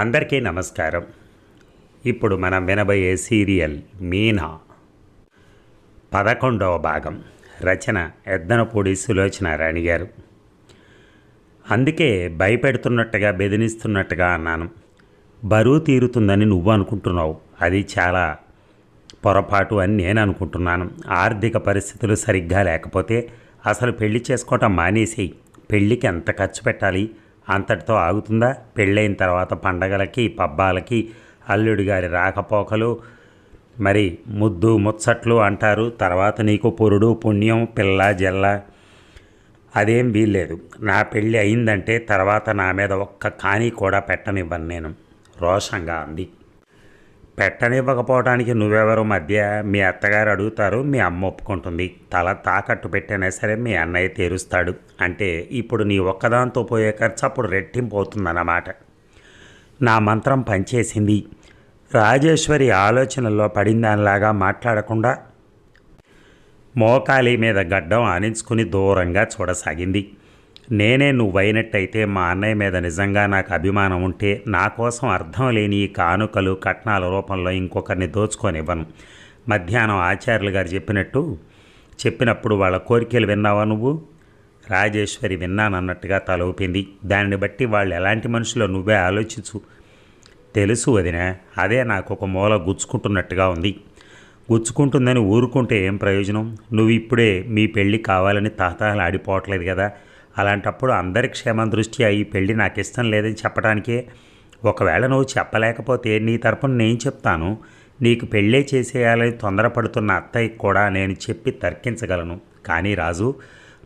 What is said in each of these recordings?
అందరికీ నమస్కారం. ఇప్పుడు మనం వినబోయే సీరియల్ మీనా. పదకొండవ భాగం. రచన ఎద్దనపూడి సులోచన రాణి గారు. అందుకే భయపెడుతున్నట్టుగా బెదిరిస్తున్నట్టుగా అన్నాను. బరువు తీరుతుందని నువ్వు అనుకుంటున్నావు. అది చాలా పొరపాటు అని నేను అనుకుంటున్నాను. ఆర్థిక పరిస్థితులు సరిగ్గా లేకపోతే అసలు పెళ్ళి చేసుకోవటం మానేసేయి. పెళ్ళికి ఎంత ఖర్చు పెట్టాలి? అంతటితో ఆగుతుందా? పెళ్ళైన తర్వాత పండగలకి పబ్బాలకి అల్లుడి గారి రాకపోకలు మరి ముద్దు ముచ్చట్లు అంటారు. తర్వాత నీకు పురుడు పుణ్యం పిల్ల జల్ల. అదేం వీల్లేదు. నా పెళ్ళి అయిందంటే తర్వాత నా మీద ఒక్క కానీ కూడా పెట్టనివ్వను నేను. రోషంగా అంది. పెట్టనివ్వకపోవడానికి నువ్వెవరు మధ్య? మీ అత్తగారు అడుగుతారు మీ అమ్మ ఒప్పుకుంటుంది. తల తాకట్టు పెట్టినా సరే మీ అన్నయ్య తీరుస్తాడు. అంటే ఇప్పుడు నీ ఒక్కదాంతో పోయే ఖర్చు అప్పుడు రెట్టింపు అవుతుందన్నమాట. నా మంత్రం పనిచేసింది. రాజేశ్వరి ఆలోచనల్లో పడిందానిలాగా మాట్లాడకుండా మోకాలి మీద గడ్డం ఆనించుకుని దూరంగా చూడసాగింది. నేనే నువ్వైనట్టయితే మా అన్నయ్య మీద నిజంగా నాకు అభిమానం ఉంటే నా కోసం అర్థం లేని ఈ కానుకలు కట్నాల రూపంలో ఇంకొకరిని దోచుకొనివ్వను. మధ్యాహ్నం ఆచార్యులు గారు చెప్పినట్టు చెప్పినప్పుడు వాళ్ళ కోరికలు విన్నావా నువ్వు? రాజేశ్వరి విన్నానన్నట్టుగా తల ఊపింది. దానిని బట్టి వాళ్ళు ఎలాంటి మనుషులో నువ్వే ఆలోచించు. తెలుసు వదిన అదే నాకు ఒక మూల గుచ్చుకుంటున్నట్టుగా ఉంది. గుచ్చుకుంటుందని ఊరుకుంటే ఏం ప్రయోజనం? నువ్వు ఇప్పుడే మీ పెళ్ళి కావాలని తాతాలు ఆడిపోవట్లేదు కదా. అలాంటప్పుడు అందరి క్షేమం దృష్ట్యా ఈ పెళ్ళి నాకు ఇష్టం లేదని చెప్పడానికే ఒకవేళ నువ్వు చెప్పలేకపోతే నీ తరపున నేను చెప్తాను. నీకు పెళ్ళే చేసేయాలని తొందరపడుతున్న అత్తయ్యకి కూడా నేను చెప్పి తర్కించగలను. కానీ రాజు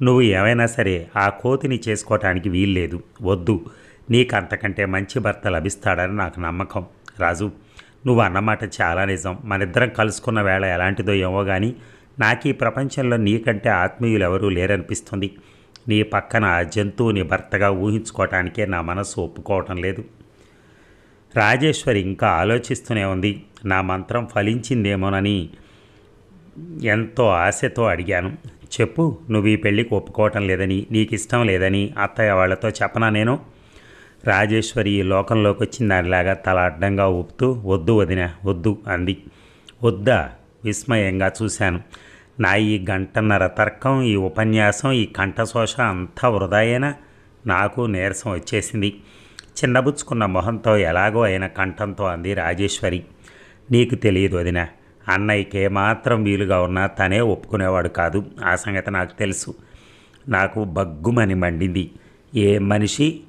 నువ్వు ఏమైనా సరే ఆ కోతిని చేసుకోవటానికి వీల్లేదు. వద్దు. నీకు అంతకంటే మంచి భర్త లభిస్తాడని నాకు నమ్మకం. రాజు నువ్వు అన్నమాట చాలా నిజం. మనిద్దరం కలుసుకున్న వేళ ఎలాంటిదో ఏమో కానీ నాకు ఈ ప్రపంచంలో నీకంటే ఆత్మీయులు ఎవరూ లేరనిపిస్తుంది. నీ పక్కన ఆ జంతువుని భర్తగా ఊహించుకోవటానికే నా మనసు ఒప్పుకోవటం లేదు. రాజేశ్వరి ఇంకా ఆలోచిస్తూనే ఉంది. నా మంత్రం ఫలించిందేమోనని ఎంతో ఆశతో అడిగాను. చెప్పు నువ్వు ఈ పెళ్ళికి ఒప్పుకోవటం లేదని నీకు ఇష్టం లేదని అత్తయ్య వాళ్ళతో చెప్పనా నేను? రాజేశ్వరి ఈ లోకంలోకి వచ్చిన దానిలాగా తల అడ్డంగా ఊపుతూ వద్దు వదిన వద్దు అంది. వద్దా? విస్మయంగా చూశాను. నా ఈ గంటన్నర తర్కం ఈ ఉపన్యాసం ఈ కంఠశోష అంతా వృధాయన? నాకు నీరసం వచ్చేసింది. చిన్నబుచ్చుకున్న మొహంతో ఎలాగో అయిన కంఠంతో అంది రాజేశ్వరి. నీకు తెలియదు వదిన అన్నయ్యకి ఏమాత్రం వీలుగా ఉన్నా తనే ఒప్పుకునేవాడు కాదు. ఆ సంగతి నాకు తెలుసు. నాకు బగ్గుమని మండింది. ఏ మనిషి?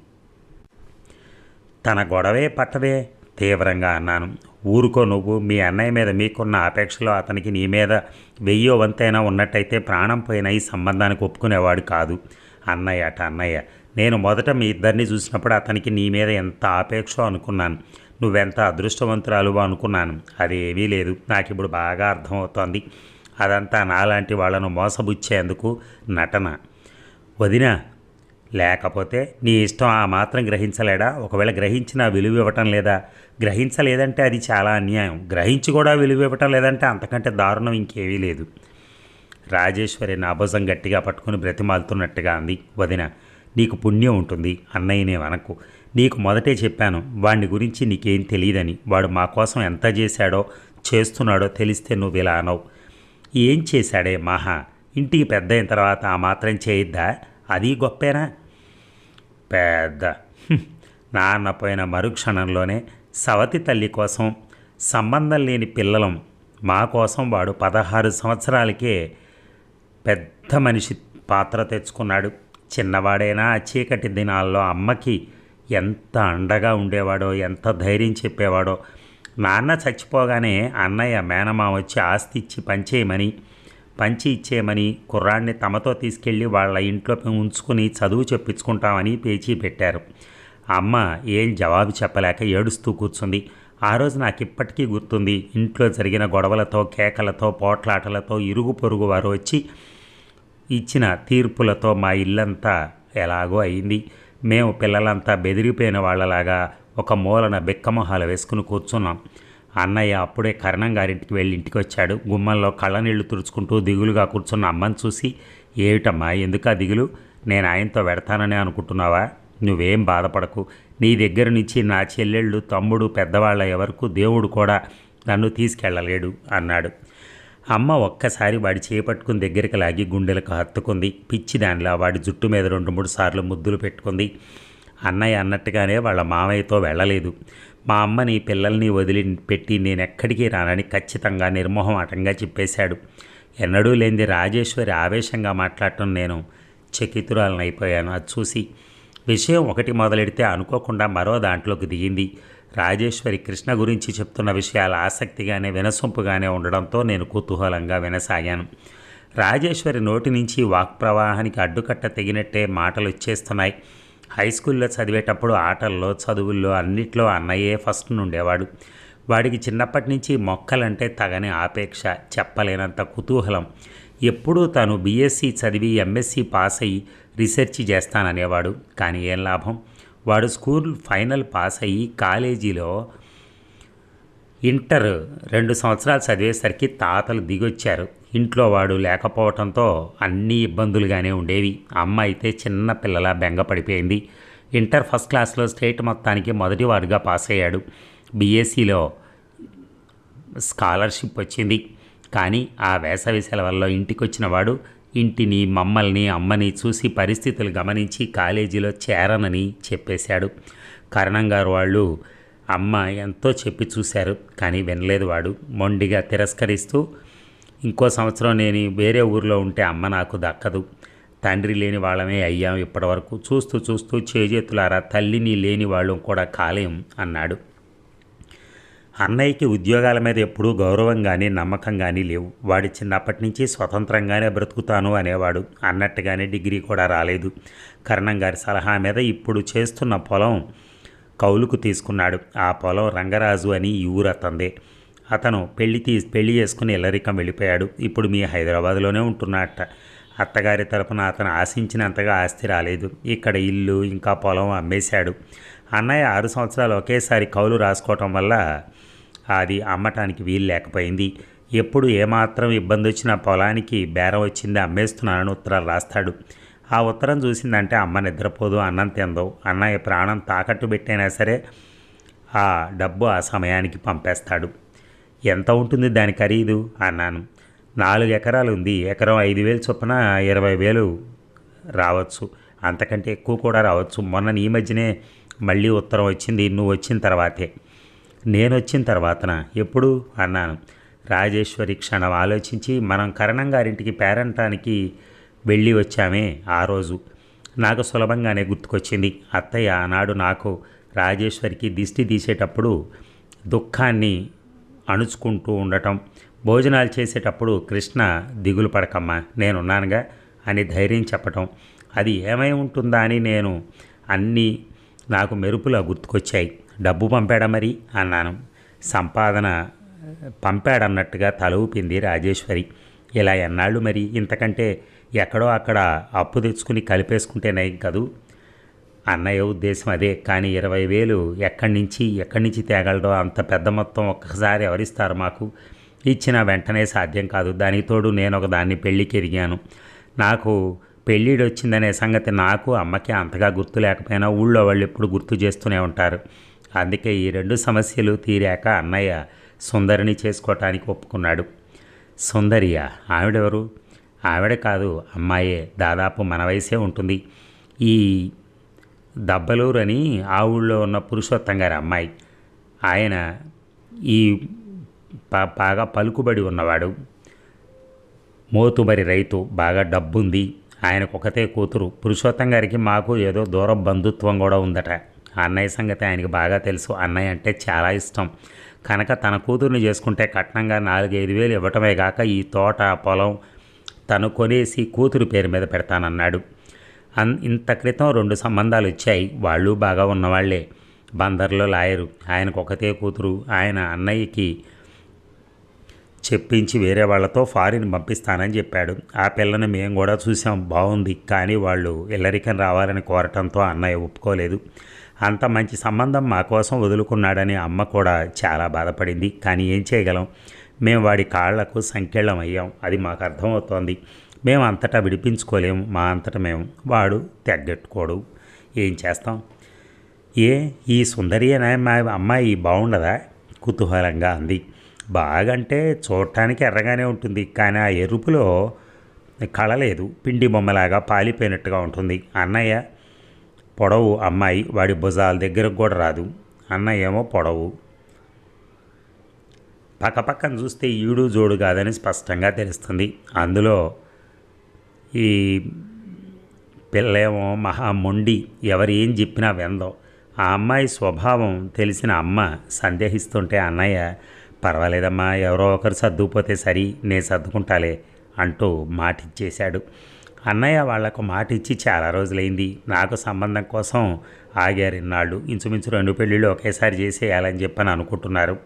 తన గొడవే పట్టదే తీవ్రంగా అన్నాను. ఊరుకో నువ్వు. మీ అన్నయ్య మీద మీకున్న ఆపేక్షలో అతనికి నీ మీద వెయ్యో వంతైనా ఉన్నట్టయితే ప్రాణం పోయిన ఈ సంబంధానికి ఒప్పుకునేవాడు కాదు. అన్నయ్య అట అన్నయ్య నేను మొదట మీ ఇద్దరిని చూసినప్పుడు అతనికి నీ మీద ఎంత ఆపేక్షో అనుకున్నాను. నువ్వెంత అదృష్టవంతురాలు అనుకున్నాను. అది ఏమీ లేదు. నాకు ఇప్పుడు బాగా అర్థమవుతోంది. అదంతా నాలాంటి వాళ్ళను మోసబుచ్చేందుకు నటన. వదినా లేకపోతే నీ ఇష్టం ఆ మాత్రం గ్రహించలేడా? ఒకవేళ గ్రహించిన విలువ ఇవ్వటం లేదా? గ్రహించలేదంటే అది చాలా అన్యాయం. గ్రహించి కూడా విలువ ఇవ్వటం లేదంటే అంతకంటే దారుణం ఇంకేమీ లేదు. రాజేశ్వరి నా భుజం గట్టిగా పట్టుకుని బ్రతిమాలుతున్నట్టుగా అంది వదిన. నీకు పుణ్యం ఉంటుంది అన్నయ్యనే వనకు నీకు మొదటే చెప్పాను వాడిని గురించి నీకేం తెలియదని. వాడు మా కోసం ఎంత చేశాడో చేస్తున్నాడో తెలిస్తే నువ్వు ఇలా అనవు. ఏం చేశాడే మహా? ఇంటికి పెద్ద అయిన తర్వాత ఆ మాత్రం చేయొద్దా? అది గొప్పేనా? పెద్ద. నాన్న పోయిన మరుక్షణంలోనే సవతి తల్లి కోసం సంబంధం లేని పిల్లలం మా కోసం వాడు పదహారు సంవత్సరాలకే పెద్ద మనిషి పాత్ర తెచ్చుకున్నాడు. చిన్నవాడైనా ఆ చీకటి దినాల్లో అమ్మకి ఎంత అండగా ఉండేవాడో ఎంత ధైర్యం చెప్పేవాడో నాన్న చచ్చిపోగానే అన్నయ్య మేనమా వచ్చి ఆస్తి ఇచ్చి పనిచేయమని పంచి ఇచ్చేయమని కుర్రాడిని తమతో తీసుకెళ్ళి వాళ్ళ ఇంట్లో ఉంచుకుని చదువు చెప్పించుకుంటామని పేచీ పెట్టారు. అమ్మ ఏం జవాబు చెప్పలేక ఏడుస్తూ కూర్చుంది. ఆ రోజు నాకు ఇప్పటికీ గుర్తుంది. ఇంట్లో జరిగిన గొడవలతో కేకలతో పోట్లాటలతో ఇరుగు పొరుగు వారు వచ్చి ఇచ్చిన తీర్పులతో మా ఇల్లంతా ఎలాగో అయింది. మేము పిల్లలంతా బెదిరిపోయిన వాళ్ళలాగా ఒక మూలన బిక్కమొహాలు వేసుకుని కూర్చున్నాం. అన్నయ్య అప్పుడే కరణం గారింటికి వెళ్ళి ఇంటికి వచ్చాడు గుమ్మంలో కళ్ళనీళ్ళు తుడుచుకుంటూ దిగులుగా కూర్చున్న అమ్మని చూసి ఏమిటమ్మా ఎందుకా దిగులు? నేను ఆయనతో పెడతానని అనుకుంటున్నావా? నువ్వేం బాధపడకు. నీ దగ్గర నుంచి నా చెల్లెళ్ళు తమ్ముడు పెద్దవాళ్ళ ఎవరకు దేవుడు కూడా నన్ను తీసుకెళ్ళలేడు అన్నాడు. అమ్మ ఒక్కసారి వాడి చేపట్టుకుని దగ్గరికి లాగి గుండెలకు హత్తుకుంది. పిచ్చి దానిలా వాడి జుట్టు మీద రెండు మూడు సార్లు ముద్దులు పెట్టుకుంది. అన్నయ్య అన్నట్టుగానే వాళ్ళ మామయ్యతో వెళ్ళలేదు. మా అమ్మని పిల్లల్ని వదిలి పెట్టి నేను ఎక్కడికి రానని ఖచ్చితంగా నిర్మోహమాటంగా చెప్పేశాడు. ఎన్నడూ లేనిది రాజేశ్వరి ఆవేశంగా మాట్లాడటం నేను చకితురాలనైపోయాను. అయిపోయాను అది చూసి విషయం ఒకటి మొదలెడితే అనుకోకుండా మరో దాంట్లోకి దిగింది. రాజేశ్వరి కృష్ణ గురించి చెప్తున్న విషయాలు ఆసక్తిగానే వినసొంపుగానే ఉండడంతో నేను కుతూహలంగా వినసాగాను. రాజేశ్వరి నోటి నుంచి వాక్ ప్రవాహానికి అడ్డుకట్ట తెగినట్టే మాటలు వచ్చేస్తున్నాయి హై స్కూల్లో చదివేటప్పుడు ఆటల్లో చదువుల్లో అన్నిట్లో అన్నయ్యే ఫస్ట్ నుండేవాడు. వాడికి చిన్నప్పటి నుంచి మొక్కలంటే తగని ఆపేక్ష చెప్పలేనంత కుతూహలం. ఎప్పుడూ తను బీఎస్సీ చదివి ఎంఎస్సీ పాస్ అయ్యి రీసెర్చ్ చేస్తాననేవాడు. కానీ ఏం లాభం? వాడు స్కూల్ ఫైనల్ పాస్ అయ్యి కాలేజీలో ఇంటర్ రెండు సంవత్సరాలు చదివేసరికి తాతలు దిగొచ్చారు. ఇంట్లో వాడు లేకపోవడంతో అన్ని ఇబ్బందులుగానే ఉండేవి. అమ్మ అయితే చిన్న పిల్లల బెంగపడిపోయింది. ఇంటర్ ఫస్ట్ క్లాస్లో స్టేట్ మొత్తానికి మొదటివాడుగా పాస్ అయ్యాడు. బీఎస్సీలో స్కాలర్షిప్ వచ్చింది. కానీ ఆ వేసవి సెలవుల్లో ఇంటికి వచ్చిన వాడు ఇంటిని మమ్మల్ని అమ్మని చూసి పరిస్థితులు గమనించి కాలేజీలో చేరనని చెప్పేశాడు. కరణం గారు వాళ్ళు అమ్మ ఎంతో చెప్పి చూశారు. కానీ వినలేదు వాడు. మొండిగా తిరస్కరిస్తూ ఇంకో సంవత్సరం నేను వేరే ఊర్లో ఉంటే అమ్మ నాకు దక్కదు. తండ్రి లేని వాళ్ళమే అయ్యాం ఇప్పటివరకు. చూస్తూ చూస్తూ చేజేతులారా తల్లిని లేని వాళ్ళం కూడా కాలేం అన్నాడు. అన్నయ్యకి ఉద్యోగాల మీద ఎప్పుడూ గౌరవం కానీ నమ్మకం కానీ లేవు. వాడి చిన్నప్పటి నుంచి స్వతంత్రంగానే బ్రతుకుతాను అనేవాడు. అన్నట్టుగానే డిగ్రీ కూడా రాలేదు. కరణం గారి సలహా మీద ఇప్పుడు చేస్తున్న పొలం కౌలుకు తీసుకున్నాడు. ఆ పొలం రంగరాజు అని ఈ ఊరు అతందే అతను పెళ్ళి తీ పెళ్ళి చేసుకుని ఇల్లరికం వెళ్ళిపోయాడు. ఇప్పుడు మీ హైదరాబాద్లోనే ఉంటున్నట్ట అత్తగారి తరపున అతను ఆశించినంతగా ఆస్తి రాలేదు. ఇక్కడ ఇల్లు ఇంకా పొలం అమ్మేశాడు. అన్నయ్య ఆరు సంవత్సరాలు ఒకేసారి కౌలు రాసుకోవటం వల్ల అది అమ్మటానికి వీలు లేకపోయింది. ఎప్పుడు ఏమాత్రం ఇబ్బంది వచ్చినా పొలానికి బేరం వచ్చింది అమ్మేస్తున్నానని ఉత్తరాలు రాస్తాడు. ఆ ఉత్తరం చూసిందంటే అమ్మ నిద్రపోదు అన్నం తిందో అన్నయ్య ప్రాణం తాకట్టు పెట్టైనా సరే ఆ డబ్బు ఆ సమయానికి పంపేస్తాడు. ఎంత ఉంటుంది దాని ఖరీదు? అన్నాను. నాలుగు ఎకరాలు ఉంది. ఎకరం ఐదు వేలు చొప్పున ఇరవై వేలు రావచ్చు. అంతకంటే ఎక్కువ కూడా రావచ్చు. మొన్న ఈ మధ్యనే మళ్ళీ ఉత్తరం వచ్చింది. నువ్వు వచ్చిన తర్వాతే. నేను వచ్చిన తర్వాతన? ఎప్పుడు? అన్నాను. రాజేశ్వరి క్షణం ఆలోచించి మనం కరణం గారింటికి పేరంటానికి వెళ్ళి వచ్చామే ఆ రోజు. నాకు సులభంగానే గుర్తుకొచ్చింది. అత్తయ్య ఆనాడు నాకు రాజేశ్వరికి దిష్టి తీసేటప్పుడు దుఃఖాన్ని అణుచుకుంటూ ఉండటం. భోజనాలు చేసేటప్పుడు కృష్ణ దిగులు పడకమ్మా నేనున్నానుగా అని ధైర్యం చెప్పటం. అది ఏమై ఉంటుందా అని నేను అన్నీ నాకు మెరుపులా గుర్తుకొచ్చాయి. డబ్బు పంపాడా మరి? అన్నాను. సంపాదన పంపాడన్నట్టుగా తల ఊపింది రాజేశ్వరి. ఇలా ఎన్నాళ్ళు మరి? ఇంతకంటే ఎక్కడో అక్కడ అప్పు తెచ్చుకుని కలిపేసుకుంటేనే కదూ? అన్నయ్య ఉద్దేశం అదే. కానీ ఇరవై వేలు ఎక్కడి నుంచి ఎక్కడి నుంచి తేగలడో అంత పెద్ద మొత్తం ఒక్కసారి ఎవరిస్తారు మాకు? ఇచ్చిన వెంటనే సాధ్యం కాదు. దానికి తోడు నేను ఒక దాన్ని పెళ్ళికి ఎరిగాను. నాకు పెళ్ళిడు వచ్చిందనే సంగతి నాకు అమ్మకి అంతగా గుర్తు లేకపోయినా ఊళ్ళో వాళ్ళు ఎప్పుడు గుర్తు చేస్తూనే ఉంటారు. అందుకే ఈ రెండు సమస్యలు తీరాక అన్నయ్య సుందరిని చేసుకోవటానికి ఒప్పుకున్నాడు. సుందరియ? ఆవిడెవరు? ఆవిడ కాదు అమ్మాయే. దాదాపు మన వయసే ఉంటుంది. ఈ దబ్బలూరు అని ఆ ఊళ్ళో ఉన్న పురుషోత్తం గారి అమ్మాయి. ఆయన ఈ బాగా పలుకుబడి ఉన్నవాడు. మోతుబరి రైతు బాగా డబ్బుంది. ఆయనకు ఒకతే కూతురు. పురుషోత్తం గారికి మాకు ఏదో దూర బంధుత్వం కూడా ఉందట. అన్నయ్య సంగతి ఆయనకి బాగా తెలుసు. అన్నయ్య అంటే చాలా ఇష్టం. కనుక తన కూతుర్ని చేసుకుంటే కట్నంగా నాలుగైదు వేలు ఇవ్వటమే కాక ఈ తోట పొలం తను కొనేసి కూతురు పేరు మీద పెడతానన్నాడు. అన్ ఇంత క్రితం రెండు సంబంధాలు వచ్చాయి వాళ్ళు బాగా ఉన్నవాళ్ళే. బందర్లో లాయరు. ఆయనకు ఒకతే కూతురు. ఆయన అన్నయ్యకి చెప్పించి వేరే వాళ్ళతో ఫారిన్ పంపిస్తానని చెప్పాడు. ఆ పిల్లని మేము కూడా చూసాం బాగుంది కానీ వాళ్ళు ఇల్లరికన్ రావాలని కోరటంతో అన్నయ్య ఒప్పుకోలేదు. అంత మంచి సంబంధం మా కోసం వదులుకున్నాడని అమ్మ కూడా చాలా బాధపడింది. కానీ ఏం చేయగలం? మేము వాడి కాళ్ళకు సంకెళ్ళం అయ్యాం అది మాకు అర్థమవుతోంది. మేము అంతటా విడిపించుకోలేము మా అంతటా మేము వాడు తెగ్గెట్టుకోడు. ఏం చేస్తాం? ఏ ఈ సుందరి అనే మా అమ్మాయి బాగుండదా కుతూహలంగా అంది. బాగంటే చూడటానికి ఎర్రగానే ఉంటుంది కానీ ఆ ఎరుపులో కళ లేదు పిండి బొమ్మలాగా పాలిపోయినట్టుగా ఉంటుంది. అన్నయ్య పొడవు అమ్మాయి వాడి భుజాల దగ్గరకు కూడా రాదు. అన్నయ్య ఏమో పొడవు. పక్కపక్కన చూస్తే ఈడు జోడు కాదని స్పష్టంగా తెలుస్తుంది. అందులో ఈ పిల్లేమో మహా మొండి ఎవరు ఏం చెప్పినా వెందో ఆ అమ్మాయి స్వభావం తెలిసిన అమ్మ సందేహిస్తుంటే అన్నయ్య పర్వాలేదమ్మా ఎవరో ఒకరు సర్దుకుపోతే సరి నేను సర్దుకుంటాలే అంటూ మాటిచ్చేశాడు. అన్నయ్య వాళ్ళకు మాట ఇచ్చి చాలా రోజులైంది. నాకు సంబంధం కోసం ఆగారు ఇన్నాళ్ళు. ఇంచుమించు రెండు పెళ్ళిళ్ళు ఒకేసారి చేసేయాలని చెప్పని అనుకుంటున్నారు.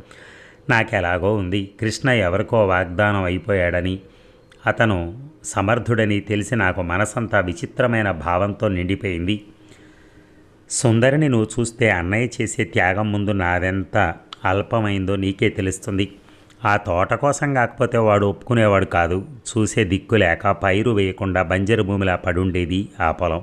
నాకు ఎలాగో ఉంది. కృష్ణ ఎవరికో వాగ్దానం అయిపోయాడని అతను సమర్థుడని తెలిసి నాకు మనసంతా విచిత్రమైన భావంతో నిండిపోయింది. సుందరిని నువ్వు చూస్తే అన్నయ్య చేసే త్యాగం ముందు నాదెంత అల్పమైందో నీకే తెలుస్తుంది. ఆ తోట కోసం కాకపోతే వాడు ఒప్పుకునేవాడు కాదు. చూసే దిక్కు లేక పైరు వేయకుండా బంజరు భూమిలా పడుండేది ఆ పొలం.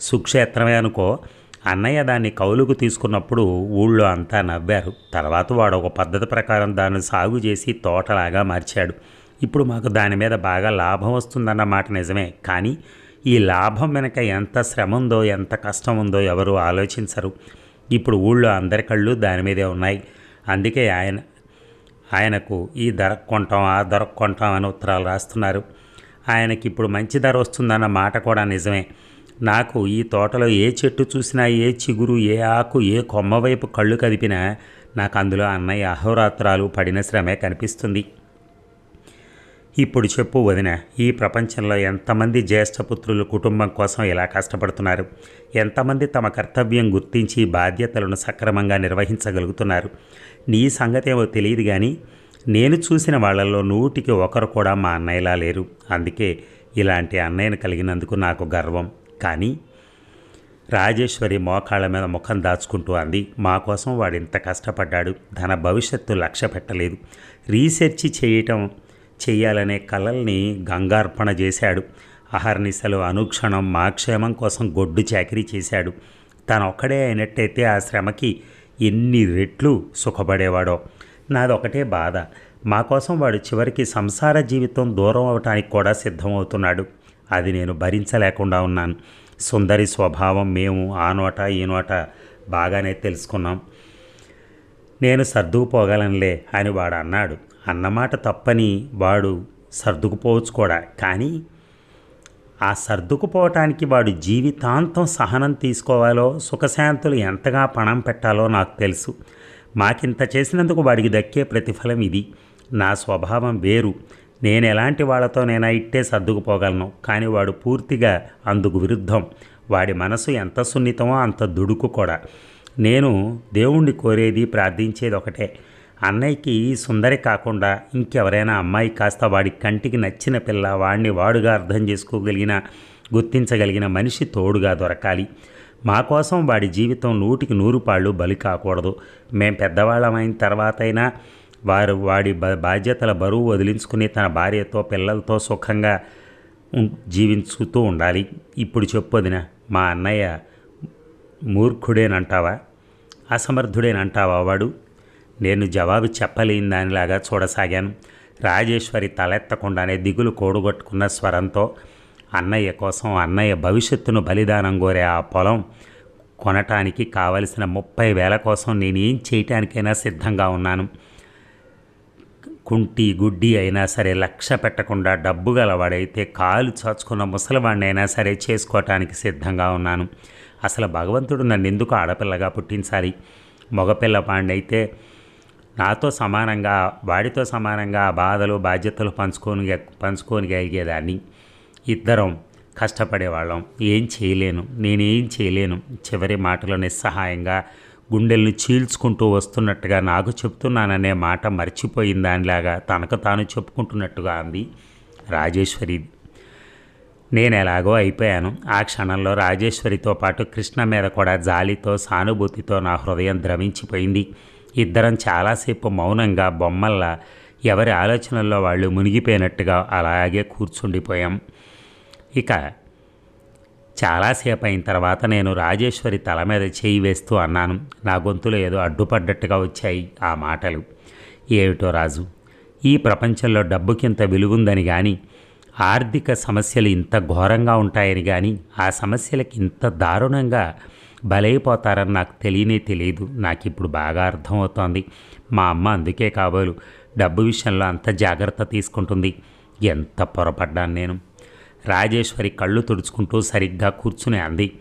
సుక్షేత్రమే అనుకో. అన్నయ్య దాన్ని కౌలుకు తీసుకున్నప్పుడు ఊళ్ళో అంతా నవ్వారు. తర్వాత వాడు ఒక పద్ధతి ప్రకారం దాన్ని సాగు చేసి తోటలాగా మార్చాడు. ఇప్పుడు మాకు దాని మీద బాగా లాభం వస్తుందన్న మాట నిజమే. కానీ ఈ లాభం వెనక ఎంత శ్రమ ఉందో ఎంత కష్టం ఉందో ఎవరు ఆలోచించరు. ఇప్పుడు ఊళ్ళో అందరి కళ్ళు దాని మీదే ఉన్నాయి. అందుకే ఆయన ఆయనకు ఈ ధర కొంటాం ఆ ధర కొంటాం అని ఉత్తరాలు రాస్తున్నారు. ఆయనకి ఇప్పుడు మంచి ధర వస్తుందన్న మాట కూడా నిజమే. నాకు ఈ తోటలో ఏ చెట్టు చూసినా ఏ చిగురు ఏ ఆకు ఏ కొమ్మ వైపు కళ్ళు కదిపినా నాకు అందులో అన్నయ్య అహోరాత్రాలు పడిన శ్రమే కనిపిస్తుంది. ఇప్పుడు చెప్పు వదిన ఈ ప్రపంచంలో ఎంతమంది జ్యేష్ఠపుత్రులు కుటుంబం కోసం ఇలా కష్టపడుతున్నారు? ఎంతమంది తమ కర్తవ్యం గుర్తించి బాధ్యతలను సక్రమంగా నిర్వహించగలుగుతున్నారు? నీ సంగతేమో తెలియదు కానీ నేను చూసిన వాళ్ళల్లో నూటికి ఒకరు కూడా మా అన్నయ్యలా లేరు. అందుకే ఇలాంటి అన్నయ్యను కలిగినందుకు నాకు గర్వం. కానీ రాజేశ్వరి మోకాళ్ళ మీద ముఖం దాచుకుంటూ అంది మా కోసం వాడు ఇంత కష్టపడ్డాడు. తన భవిష్యత్తు లక్ష్య పెట్టలేదు. రీసెర్చ్ చేయటం చెయ్యాలనే కలల్ని గంగార్పణ చేశాడు. అహర్నిశలు అనుక్షణం మా క్షేమం కోసం గొడ్డు చాకరీ చేశాడు. తనొక్కడే అయినట్టయితే ఆ శ్రమకి ఎన్ని రెట్లు సుఖపడేవాడో. నాదొకటే బాధ. మా కోసం వాడు చివరికి సంసార జీవితం దూరం అవటానికి కూడా సిద్ధమవుతున్నాడు. అది నేను భరించలేకుండా ఉన్నాను. సుందరి స్వభావం మేము ఆ నోట ఈ నోట బాగానే తెలుసుకున్నాం. నేను సర్దుకుపోగలనులే అని వాడు అన్నాడు అన్నమాట తప్పని వాడు సర్దుకుపోవచ్చు కూడా కానీ ఆ సర్దుకుపోవటానికి వాడు జీవితాంతం సహనం తీసుకోవాలో సుఖశాంతులు ఎంతగా పణం పెట్టాలో నాకు తెలుసు. మాకింత చేసినందుకు వాడికి దక్కే ప్రతిఫలం ఇది. నా స్వభావం వేరు. నేను ఎలాంటి వాళ్ళతోనైనా ఇట్టే సర్దుకుపోగలను. కానీ వాడు పూర్తిగా అందుకు విరుద్ధం. వాడి మనసు ఎంత సున్నితమో అంత దుడుకు కూడా. నేను దేవుణ్ణి కోరేది ప్రార్థించేది ఒకటే. అన్నయ్యకి సుందరి కాకుండా ఇంకెవరైనా అమ్మాయి కాస్త వాడి కంటికి నచ్చిన పిల్ల వాడిని వాడుగా అర్థం చేసుకోగలిగిన గుర్తించగలిగిన మనిషి తోడుగా దొరకాలి. మా కోసం వాడి జీవితం నూటికి నూరు పాళ్ళు బలి కాకూడదు. మేం పెద్దవాళ్ళమైన తర్వాతైనా వారు వాడి బాధ్యతల బరువు వదిలించుకుని తన భార్యతో పిల్లలతో సుఖంగా జీవించుతూ ఉండాలి. ఇప్పుడు చెప్పొదిన మా అన్నయ్య మూర్ఖుడేనంటావా? అసమర్థుడేనంటావా వాడు? నేను జవాబు చెప్పలేని దానిలాగా చూడసాగాను. రాజేశ్వరి తలెత్తకుండానే దిగులు కోడుగొట్టుకున్న స్వరంతో అన్నయ్య కోసం అన్నయ్య భవిష్యత్తును బలిదానం కోరే ఆ పొలం కొనటానికి కావలసిన ముప్పై వేల కోసం నేనేం చేయటానికైనా సిద్ధంగా ఉన్నాను. కుంటి గుడ్డి అయినా సరే లక్ష్య పెట్టకుండా డబ్బు గలవాడైతే కాలు చాచుకున్న ముసలివాడిని అయినా సరే చేసుకోవటానికి సిద్ధంగా ఉన్నాను. అసలు భగవంతుడు నన్ను ఎందుకు ఆడపిల్లగా పుట్టించాలి? మగపిల్ల అయితే నాతో సమానంగా వాడితో సమానంగా బాధలు బాధ్యతలు పంచుకొని పంచుకోగలిగేదాన్ని ఇద్దరం కష్టపడేవాళ్ళం. ఏం చేయలేను నేనేం చేయలేను. చివరి మాటలో నిస్సహాయంగా గుండెల్ని చీల్చుకుంటూ వస్తున్నట్టుగా నాకు చెప్తున్నాననే మాట మర్చిపోయిన దానిలాగా తనకు తాను చెప్పుకుంటున్నట్టుగా అంది రాజేశ్వరి. నేను ఎలాగో అయిపోయాను. ఆ క్షణంలో రాజేశ్వరితో పాటు కృష్ణ మీద కూడా జాలితో సానుభూతితో నా హృదయం ద్రవించిపోయింది. ఇద్దరం చాలాసేపు మౌనంగా బొమ్మల్లా ఎవరి ఆలోచనల్లో వాళ్ళు మునిగిపోయినట్టుగా అలాగే కూర్చుండిపోయాం. ఇక చాలాసేపు అయిన తర్వాత నేను రాజేశ్వరి తల మీద చేయి వేస్తూ అన్నాను నా గొంతులో ఏదో అడ్డుపడ్డట్టుగా వచ్చాయి ఆ మాటలు. ఏమిటో రాజు ఈ ప్రపంచంలో డబ్బుకింత విలువుందని కానీ ఆర్థిక సమస్యలు ఇంత ఘోరంగా ఉంటాయని కానీ ఆ సమస్యలకి ఇంత దారుణంగా బలైపోతారని నాకు తెలియనే తెలియదు. నాకు ఇప్పుడు బాగా అర్థమవుతోంది. మా అమ్మ అందుకే కాబోలు డబ్బు విషయంలో అంత జాగ్రత్త తీసుకుంటుంది. ఎంత పొరపడ్డాను నేను. రాజేశ్వరి కళ్ళు తుడుచుకుంటూ సరిగ్గా కూర్చుని అంది.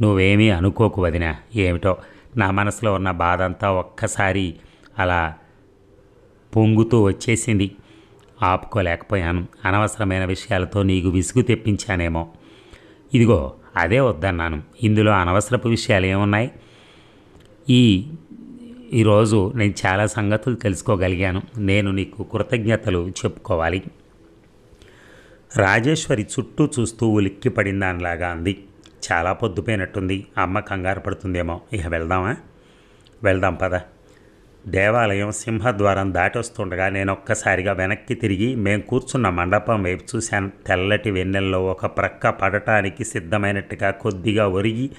నువ్వేమీ అనుకోకు వదినా ఏమిటో? నా మనసులో ఉన్న బాధ అంతా ఒక్కసారి అలా పొంగుతూ వచ్చేసింది. ఆపుకోలేకపోయాను. అనవసరమైన విషయాలతో నీకు విసుగు తెప్పించానేమో. ఇదిగో అదే వద్దన్నాను. ఇందులో అనవసరపు విషయాలు ఏమున్నాయి? ఈ ఈరోజు నేను చాలా సంగతులు తెలుసుకోగలిగాను. నేను నీకు కృతజ్ఞతలు చెప్పుకోవాలి. రాజేశ్వరి చుట్టూ చూస్తూ ఉలిక్కి పడిందానిలాగా అంది. చాలా పొద్దుపోయినట్టుంది. అమ్మ కంగారు పడుతుందేమో. ఇక వెళ్దామా? వెళ్దాం పద. దేవాలయం సింహద్వారం దాటొస్తుండగా నేను ఒక్కసారిగా వెనక్కి తిరిగి మేం కూర్చున్న మండపం వైపు చూశాను. తెల్లటి వెన్నెల్లో ఒక ప్రక్క పడటానికి సిద్ధమైనట్టుగా కొద్దిగా ఒరిగి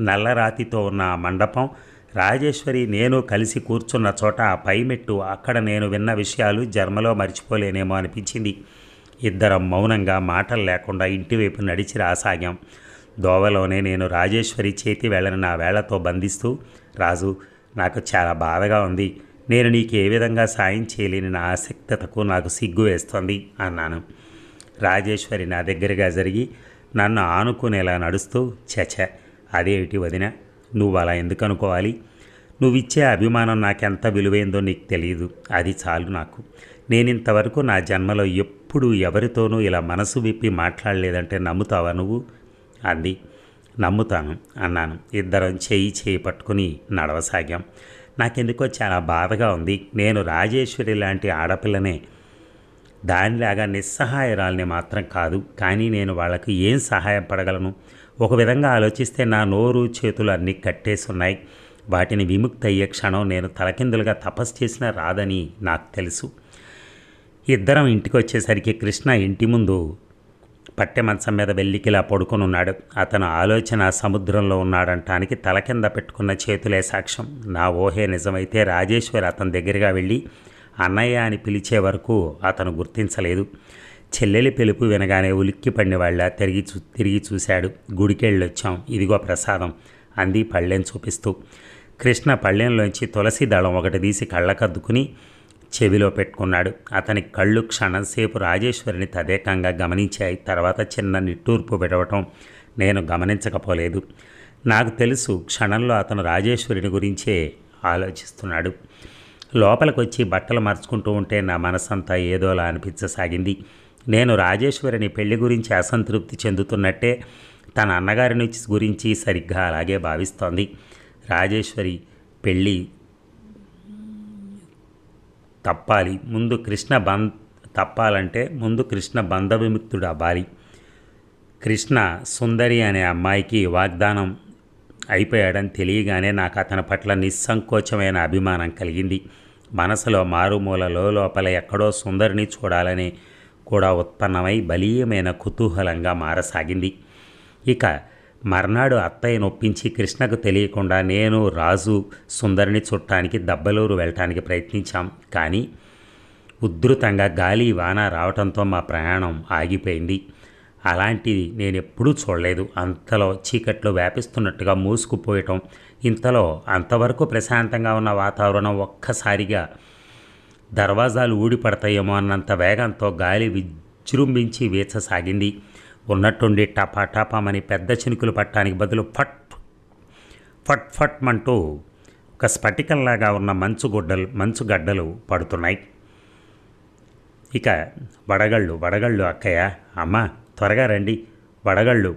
నల్లరాతితో ఉన్న ఆ మండపం. రాజేశ్వరి నేను కలిసి కూర్చున్న చోట ఆ పైమెట్టు అక్కడ నేను విన్న విషయాలు జన్మలో మర్చిపోలేనేమో అనిపించింది. ఇద్దరం మౌనంగా మాటలు లేకుండా ఇంటివైపు నడిచి రాసాగాం. దోవలోనే నేను రాజేశ్వరి చేతి వెళ్ళని నా వేళ్ళతో బంధిస్తూ రాజు నాకు చాలా బాధగా ఉంది. నేను నీకు ఏ విధంగా సాయం చేయలేని నా ఆసక్తతకు నాకు సిగ్గు వేస్తోంది అన్నాను. రాజేశ్వరి నా దగ్గరగా జరిగి నన్ను ఆనుకునేలా నడుస్తూ చచ అదేమిటి వదిన? నువ్వు అలా ఎందుకు అనుకోవాలి? నువ్విచ్చే అభిమానం నాకెంత విలువైందో నీకు తెలియదు అది చాలు నాకు. నేను ఇంతవరకు నా జన్మలో ఎప్పుడు ఎవరితోనూ ఇలా మనసు విప్పి మాట్లాడలేదంటే నమ్ముతావా నువ్వు? అంది. నమ్ముతాను అన్నాను. ఇద్దరం చేయి చేయి పట్టుకుని నడవసాగాం. నాకెందుకో చాలా బాధగా ఉంది. నేను రాజేశ్వరి లాంటి ఆడపిల్లనే దానిలాగా నిస్సహాయరాల్ని మాత్రం కాదు. కానీ నేను వాళ్ళకు ఏం సహాయపడగలను ఒక విధంగా ఆలోచిస్తే నా నోరు చేతులు అన్నీ కట్టేసున్నాయి. వాటిని విముక్తి అయ్యే క్షణం నేను తలకిందులుగా తపస్సు చేసినా రాదని నాకు తెలుసు. ఇద్దరం ఇంటికి వచ్చేసరికి కృష్ణ ఇంటి ముందు పట్టె మంచం మీద వెల్లికిలా పడుకొని ఉన్నాడు అతను ఆలోచన సముద్రంలో ఉన్నాడంటానికి తల కింద పెట్టుకున్న చేతులే సాక్ష్యం. నా ఊహే నిజమైతే రాజేశ్వరి అతని దగ్గరగా వెళ్ళి అన్నయ్య అని పిలిచే వరకు అతను గుర్తించలేదు. చెల్లెలి పిలుపు వినగానే ఉలిక్కి పడిన వాళ్ళ తిరిగి చూ తిరిగి చూశాడు. గుడికెళ్ళొచ్చాం. ఇదిగో ప్రసాదం అంది పళ్ళెం చూపిస్తూ. కృష్ణ పళ్ళెంలోంచి తులసి దళం ఒకటి తీసి కళ్ళకద్దుకుని చెవిలో పెట్టుకున్నాడు. అతని కళ్ళు క్షణంసేపు రాజేశ్వరిని తదేకంగా గమనించాయి. తర్వాత చిన్న నిట్టూర్పు విడవటం నేను గమనించకపోలేదు. నాకు తెలుసు క్షణంలో అతను రాజేశ్వరిని గురించే ఆలోచిస్తున్నాడు. లోపలికి వచ్చి బట్టలు మార్చుకుంటూ ఉంటే నా మనసంతా ఏదోలా అనిపించసాగింది. నేను రాజేశ్వరిని పెళ్ళి గురించి అసంతృప్తి చెందుతున్నట్టే తన అన్నగారి నుంచి గురించి సరిగ్గా అలాగే భావిస్తోంది. రాజేశ్వరి పెళ్ళి తప్పాలి. ముందు కృష్ణ బం తప్పాలంటే ముందు కృష్ణ బంధ విముక్తుడు అవ్వాలి కృష్ణ సుందరి అనే అమ్మాయికి వాగ్దానం అయిపోయాడని తెలియగానే నాకు అతని పట్ల నిస్సంకోచమైన అభిమానం కలిగింది. మనసులో మారుమూలలో లోపల ఎక్కడో సుందరిని చూడాలని కూడా ఉత్పన్నమై బలీయమైన కుతూహలంగా మారసాగింది. ఇక మర్నాడు అత్తయ్య నొప్పించి కృష్ణకు తెలియకుండా నేను రాజు సుందరిని చుట్టానికి దబ్బలూరు వెళ్ళటానికి ప్రయత్నించాం. కానీ ఉధృతంగా గాలి వాన రావడంతో మా ప్రయాణం ఆగిపోయింది. అలాంటిది నేను ఎప్పుడూ చూడలేదు. అంతలో చీకట్లో వ్యాపిస్తున్నట్టుగా మూసుకుపోయటం ఇంతలో అంతవరకు ప్రశాంతంగా ఉన్న వాతావరణం ఒక్కసారిగా దర్వాజాలు ఊడిపడతాయేమో అన్నంత వేగంతో గాలి విజృంభించి వీచసాగింది. ఉన్నట్టుండి టపా టపామని పెద్ద చినుకులు పట్టడానికి బదులు ఫట్ ఫట్ ఫట్ మంటూ ఒక స్ఫటికంలాగా ఉన్న మంచు గుడ్డలు మంచు గడ్డలు పడుతున్నాయి. ఇక వడగళ్ళు వడగళ్ళు అక్కయ్య అమ్మ త్వరగా రండి వడగళ్ళు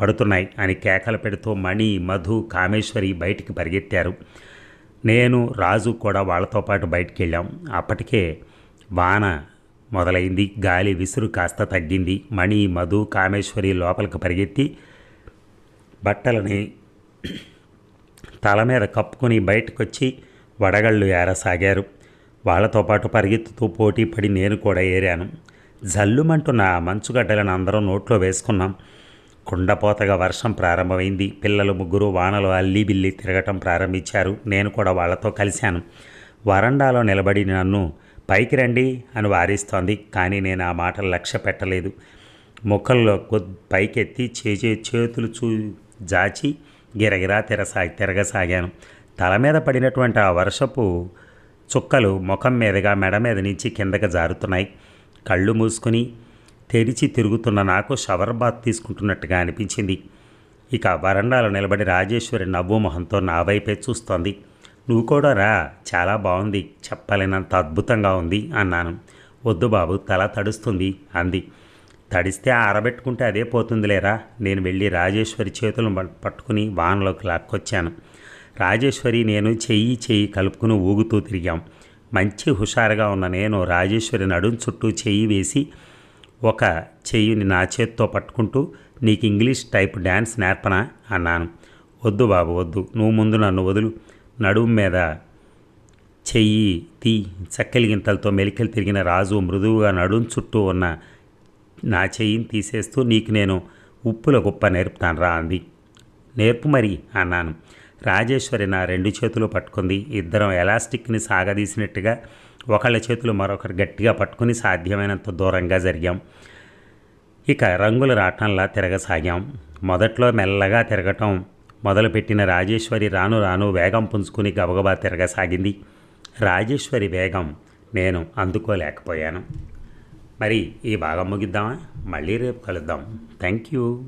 పడుతున్నాయి అని కేకలు పెడుతూ మణి మధు కామేశ్వరి బయటికి పరిగెత్తారు. నేను రాజు కూడా వాళ్ళతో పాటు బయటికి వెళ్ళాం. అప్పటికే వాన మొదలైంది. గాలి విసురు కాస్త తగ్గింది. మణి మధు కామేశ్వరి లోపలికి పరిగెత్తి బట్టలని తల మీద కప్పుకొని బయటకొచ్చి వడగళ్ళు ఏరసాగారు. వాళ్ళతో పాటు పరిగెత్తుతూ పోటీ పడి నేను కూడా ఏరాను. జల్లుమంటున్న మంచుగడ్డలను అందరం నోట్లో వేసుకున్నాం. కుండపోతగా వర్షం ప్రారంభమైంది. పిల్లలు ముగ్గురు వానలు అల్లి బిల్లి తిరగటం ప్రారంభించారు. నేను కూడా వాళ్ళతో కలిశాను. వరండాలో నిలబడి నన్ను పైకి రండి అని వారిస్తోంది. కానీ నేను ఆ మాటలు లక్ష్య పెట్టలేదు. ముఖంలో కొద్ది పైకెత్తి చేచే చేతులు చూ జాచి గిరగిరా తెరసా తిరగసాగాను. తల మీద పడినటువంటి ఆ వర్షపు చుక్కలు ముఖం మీదుగా మెడ మీద నుంచి కిందకి జారుతున్నాయి. కళ్ళు మూసుకుని తెరిచి తిరుగుతున్న నాకు షవర్ బాత్ తీసుకుంటున్నట్టుగా అనిపించింది. ఇక వరండాలో నిలబడి రాజేశ్వరి నవ్వు మొహంతో నా వైపే చూస్తోంది. నువ్వు కూడా రా చాలా బాగుంది చెప్పలేనంత అద్భుతంగా ఉంది అన్నాను. వద్దు బాబు తల తడుస్తుంది అంది. తడిస్తే ఆరబెట్టుకుంటే అదే పోతుందిలేరా నేను వెళ్ళి రాజేశ్వరి చేతులు పట్టుకుని వానలోకి లాక్కొచ్చాను. రాజేశ్వరి నేను చెయ్యి చెయ్యి కలుపుకుని ఊగుతూ తిరిగాం. మంచి హుషారుగా ఉన్న నేను రాజేశ్వరి నడుం చుట్టూ చెయ్యి వేసి ఒక చెయ్యిని నా చేత్తో పట్టుకుంటూ నీకు ఇంగ్లీష్ టైప్ డ్యాన్స్ నేర్పనా? అన్నాను. వద్దు బాబు వద్దు నువ్వు ముందు నన్ను వదులు. నడుము మీద చెయ్యి తీ చక్కలిగింతలతో మెలికలు తిరిగిన రాజు మృదువుగా నడుం చుట్టూ ఉన్న నా చెయ్యిని తీసేస్తూ నీకు నేను ఉప్పుల గొప్ప నేర్పుతాను రా అంది. నేర్పు మరి అన్నాను. రాజేశ్వరి నా రెండు చేతులు పట్టుకుంది. ఇద్దరం ఎలాస్టిక్ని సాగదీసినట్టుగా ఒకళ్ళ చేతులు మరొకరు గట్టిగా పట్టుకుని సాధ్యమైనంత దూరంగా జరిగాం. ఇక రంగుల రాటంలా తిరగసాగాం. మొదట్లో మెల్లగా తిరగటం మొదలుపెట్టిన రాజేశ్వరి రాను రాను వేగం పుంజుకుని గబగబా తిరగసాగింది. రాజేశ్వరి వేగం నేను అందుకోలేకపోయాను. మరి ఈ భాగం ముగిద్దామా? మళ్ళీ రేపు కలుద్దాం. Thank you